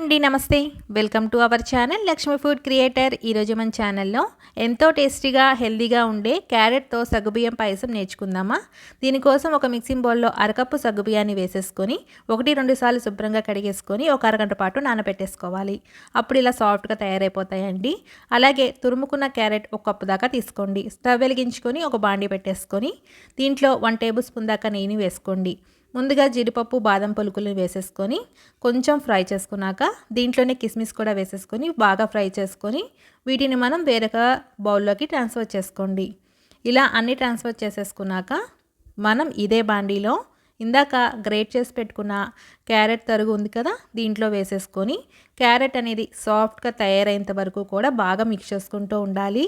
అండి నమస్తే. Welcome to our channel Lakshmi food creator. ఈరోజు మన ఛానల్లో ఎంతో టేస్టీగా హెల్దీగా ఉండే క్యారెట్తో సగ్గుబియ్యం పాయసం నేర్చుకుందామా? దీనికోసం ఒక మిక్సింగ్ బౌల్లో అరకప్పు సగ్గుబియ్యాన్ని వేసేసుకొని ఒకటి రెండు సార్లు శుభ్రంగా కడిగేసుకొని ఒక అరగంట పాటు నానబెట్టేసుకోవాలి. అప్పుడు ఇలా సాఫ్ట్గా తయారైపోతాయండి. అలాగే తురుముకున్న క్యారెట్ ఒక కప్పు దాకా తీసుకోండి. స్టవ్ వెలిగించుకొని ఒక బాండీ పెట్టేసుకొని దీంట్లో వన్ టేబుల్ స్పూన్ దాకా నెయ్యిని వేసుకోండి. ముందుగా జీడిపప్పు బాదం పలుకులు వేసేసుకొని కొంచెం ఫ్రై చేసుకున్నాక దీంట్లోనే కిస్మిస్ కూడా వేసేసుకొని బాగా ఫ్రై చేసుకొని వీటిని మనం వేరొక బౌల్లోకి ట్రాన్స్ఫర్ చేసుకోండి. ఇలా అన్ని ట్రాన్స్ఫర్ చేసేసుకున్నాక మనం ఇదే బాండీలో ఇందాక గ్రేట్ చేసి పెట్టుకున్న క్యారెట్ తరుగు ఉంది కదా దీంట్లో వేసేసుకొని క్యారెట్ అనేది సాఫ్ట్గా తయారైనంత వరకు కూడా బాగా మిక్స్ చేసుకుంటూ ఉండాలి.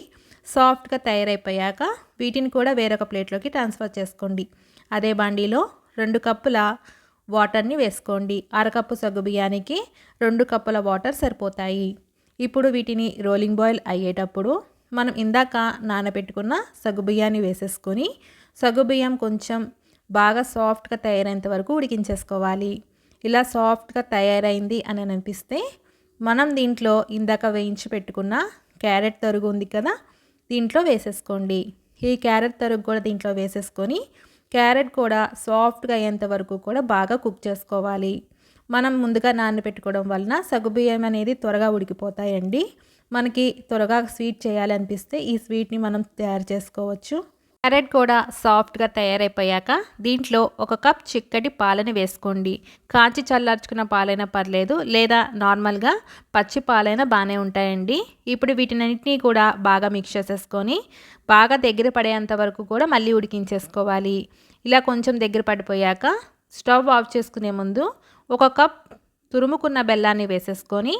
సాఫ్ట్గా తయారైపోయాక వీటిని కూడా వేరొక ప్లేట్లోకి ట్రాన్స్ఫర్ చేసుకోండి. అదే బాండీలో రెండు కప్పుల వాటర్ని వేసుకోండి. అరకప్పు సగ్గు బియ్యానికి రెండు కప్పుల వాటర్ సరిపోతాయి. ఇప్పుడు వీటిని రోలింగ్ బాయిల్ అయ్యేటప్పుడు మనం ఇందాక నానబెట్టుకున్న సగ్గు బియ్యాన్ని వేసేసుకొని సగ్గు బియ్యం కొంచెం బాగా సాఫ్ట్గా తయారైనంత వరకు ఉడికించేసుకోవాలి. ఇలా సాఫ్ట్గా తయారైంది అని అనిపిస్తే మనం దీంట్లో ఇందాక వేయించి పెట్టుకున్న క్యారెట్ తరుగు ఉంది కదా దీంట్లో వేసేసుకోండి. ఈ క్యారెట్ తరుగు కూడా దీంట్లో వేసేసుకొని క్యారెట్ కూడా సాఫ్ట్గా అయ్యేంత వరకు కూడా బాగా కుక్ చేసుకోవాలి. మనం ముందుగా నానబెట్టుకోవడం వలన సగుబియ్యం అనేది త్వరగా ఉడికిపోతాయండి. మనకి త్వరగా స్వీట్ చేయాలనిపిస్తే ఈ స్వీట్ని మనం తయారు చేసుకోవచ్చు. క్యారెట్ కూడా సాఫ్ట్గా తయారైపోయాక దీంట్లో ఒక కప్ చిక్కటి పాలని వేసుకోండి. కాచి చల్లార్చుకున్న పాలైనా పర్లేదు లేదా నార్మల్గా పచ్చి పాలైనా బాగానే ఉంటాయండి. ఇప్పుడు వీటినన్నింటినీ కూడా బాగా మిక్స్ చేసేసుకొని బాగా దగ్గర పడేంత వరకు కూడా మళ్ళీ ఉడికించేసుకోవాలి. ఇలా కొంచెం దగ్గర పడిపోయాక స్టవ్ ఆఫ్ చేసుకునే ముందు ఒక కప్ తురుముకున్న బెల్లాన్ని వేసేసుకొని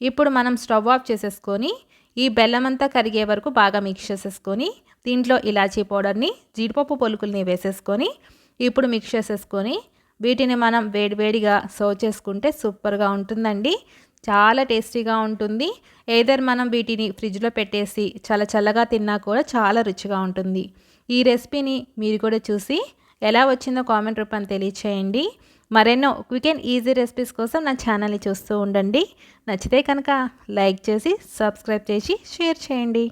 ఇప్పుడు మనం స్టవ్ ఆఫ్ చేసేసుకొని ఈ బెల్లం అంతా కరిగే వరకు బాగా మిక్స్ చేసేసుకొని దీంట్లో ఇలాచీ పౌడర్ని జీడిపప్పు పొలుకుల్ని వేసేసుకొని ఇప్పుడు మిక్స్ చేసేసుకొని వీటిని మనం వేడివేడిగా సర్వ్ చేసుకుంటే సూపర్గా ఉంటుందండి. చాలా టేస్టీగా ఉంటుంది. ఏదర్ మనం వీటిని ఫ్రిడ్జ్లో పెట్టేసి చాలా చల్లగా తిన్నా కూడా చాలా రుచిగా ఉంటుంది. ఈ రెసిపీని మీరు కూడా చూసి ఎలా వచ్చిందో కామెంట్ రూపాన్ని తెలియచేయండి. మరెన్నో క్విక్ అండ్ ఈజీ రెసిపీస్ కోసం నా ఛానల్ని చూస్తూ ఉండండి. నచ్చితే కనుక లైక్ చేసి సబ్స్క్రైబ్ చేసి షేర్ చేయండి.